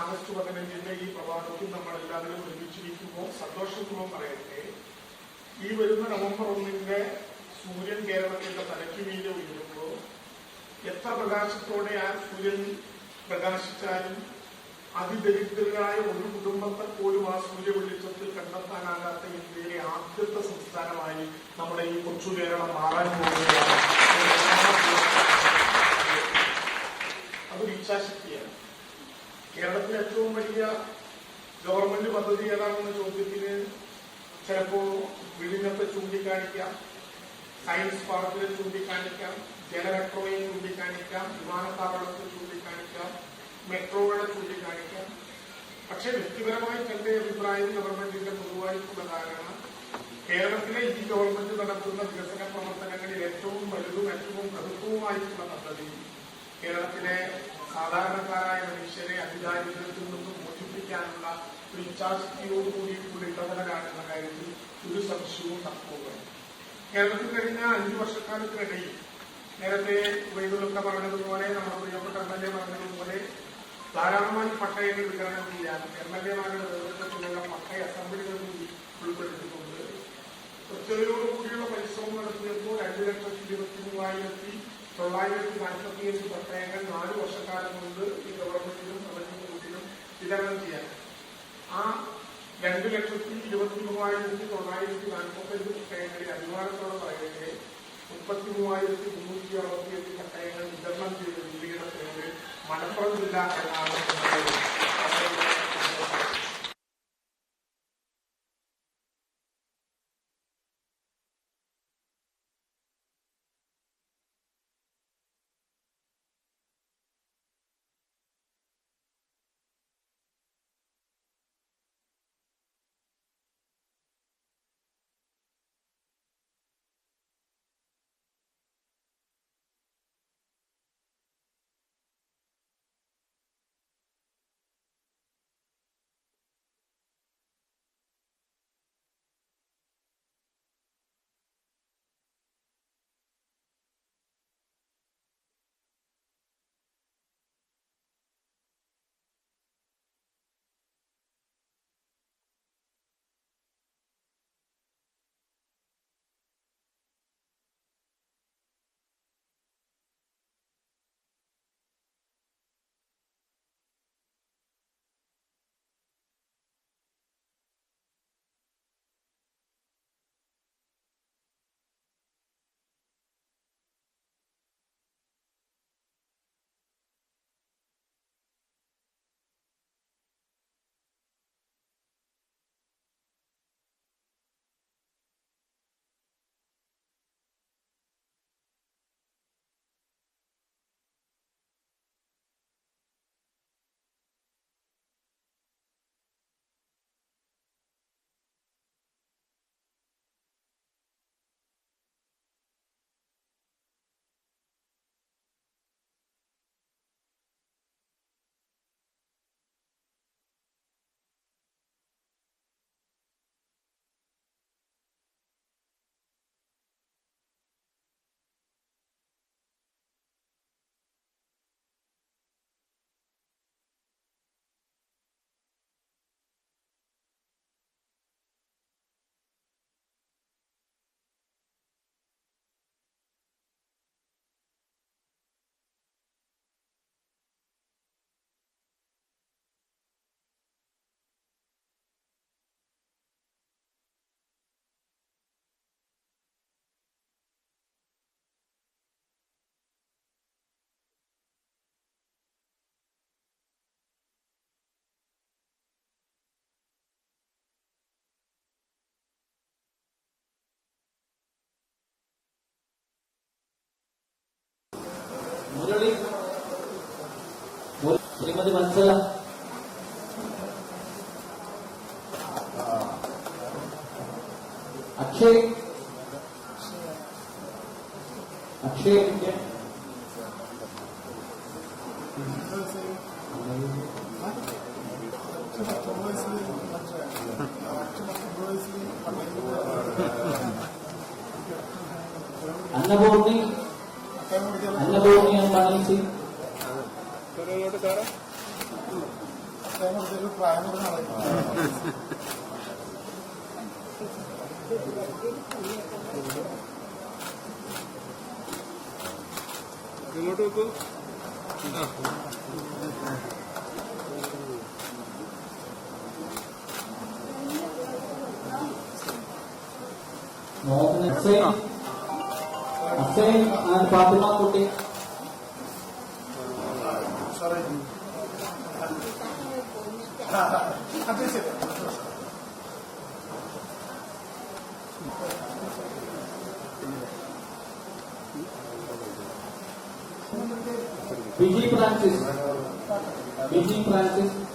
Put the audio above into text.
August പതിനഞ്ചിന്റെ ഈ പ്രഭാതത്തിൽ നമ്മൾ എല്ലാവരും ഒരുമിച്ചിരിക്കുമ്പോൾ സന്തോഷപൂർവം പറയട്ടെ. ഈ വരുന്ന നവംബർ ഒന്നിന്റെ സൂര്യൻ കേരളത്തിന്റെ തലയ്ക്ക് മീതെ ഉയരുമ്പോൾ എത്ര പ്രകാശത്തോടെ ആ സൂര്യൻ പ്രകാശിച്ചാലും അതിദരിദ്രരായ ഒരു കുടുംബത്തെ പോലും ആ സൂര്യ വെളിച്ചത്തിൽ കണ്ടെത്താനാകാത്ത ഇന്ത്യയിലെ ആദ്യത്തെ സംസ്ഥാനമായി നമ്മുടെ ഈ കൊച്ചു കേരളം മാറാൻ പോകുകയാണ് അതൊരു ഇച്ഛാശക്തിയാണ്. കേരളത്തിലെ ഏറ്റവും വലിയ ഗവൺമെന്റ് പദ്ധതി ഏതാണെന്ന ചോദ്യത്തിന് ചിലപ്പോ വിഴിഞ്ഞത്തെ ചൂണ്ടിക്കാണിക്കാം. സയൻസ് പാർക്കിനെ ചൂണ്ടിക്കാണിക്കാം ജലമെട്രോയെ ചൂണ്ടിക്കാണിക്കാം വിമാനത്താവളത്തെ ചൂണ്ടിക്കാണിക്കാം മെട്രോകളെ ചൂണ്ടിക്കാണിക്കാം. പക്ഷെ വ്യക്തിപരമായി തന്റെ അഭിപ്രായം ഗവൺമെന്റിന്റെ പൊതുവായിട്ടുള്ള ധാരണ കേരളത്തിലെ ഈ ഗവൺമെന്റ് നടത്തുന്ന വികസന പ്രവർത്തനങ്ങളിൽ ഏറ്റവും വലുതും ഏറ്റവും പ്രഭുത്വവുമായിട്ടുള്ള പദ്ധതി കേരളത്തിലെ സാധാരണക്കാരായ മനുഷ്യരെ അധികാരികളിൽ നിന്നും മോചിപ്പിക്കാനുള്ള ഒരു ഇച്ഛാശക്തിയോട് കൂടിയിട്ടുള്ള ഇടപെടലാണെന്ന കാര്യത്തിൽ ഒരു സംശയവും തക്കുകയാണ് കേരളത്തിൽ കഴിഞ്ഞ അഞ്ചു വർഷക്കാലത്തിനിടയിൽ നേരത്തെ വൈദ്യുതൊക്കെ പറഞ്ഞതുപോലെ നമ്മുടെ പ്രിയപ്പെട്ട എം എൽ എ പറഞ്ഞതുപോലെ ധാരാളമായി പട്ടയങ്ങൾ വിതരണം ചെയ്യാൻ എം എൽ എമാരുടെ നേതൃത്വത്തിലുള്ള പട്ടയ അസംബ്ലികൾ കൂടി ഉൾപ്പെടുത്തിക്കൊണ്ട് കൃത്യതയോടുകൂടിയുള്ള പരിശ്രമം നടത്തിയപ്പോൾ രണ്ട് ലക്ഷത്തി ഇരുപത്തി മൂവായിരത്തി തൊള്ളായിരത്തി നാൽപ്പത്തിയഞ്ച് പട്ടയങ്ങൾ നാല് വർഷക്കാലം കൊണ്ട് ഈ ഗവൺമെന്റിനും റവന്യൂ കൂട്ടിനും വിതരണം ചെയ്യാൻ. ആ രണ്ട് ലക്ഷത്തി ഇരുപത്തി മൂവായിരത്തി തൊള്ളായിരത്തി നാൽപ്പത്തഞ്ച് പട്ടയങ്ങളിൽ അഭിമാനത്തോടെ പറയട്ടെ മുപ്പത്തി മൂവായിരത്തി മുന്നൂറ്റി അറുപത്തിയഞ്ച് പട്ടയങ്ങൾ വിതരണം ചെയ്ത പേര് മലപ്പുറം ജില്ല എന്നാണ് स्त्रीमध्ये माणसाला अक्षय अक्षय म्हणजे अन्नपूर्णी अन्नपूर्णी आणि मानसी ഹുസൈൻ ഒരു പ്രായം ആളായിരുന്നു ഇങ്ങോട്ട് വെക്കൂ ഹുസൈൻ ആൻഡ് ഫാത്തിമ കുട്ടി. Biji Perancis. Biji Perancis.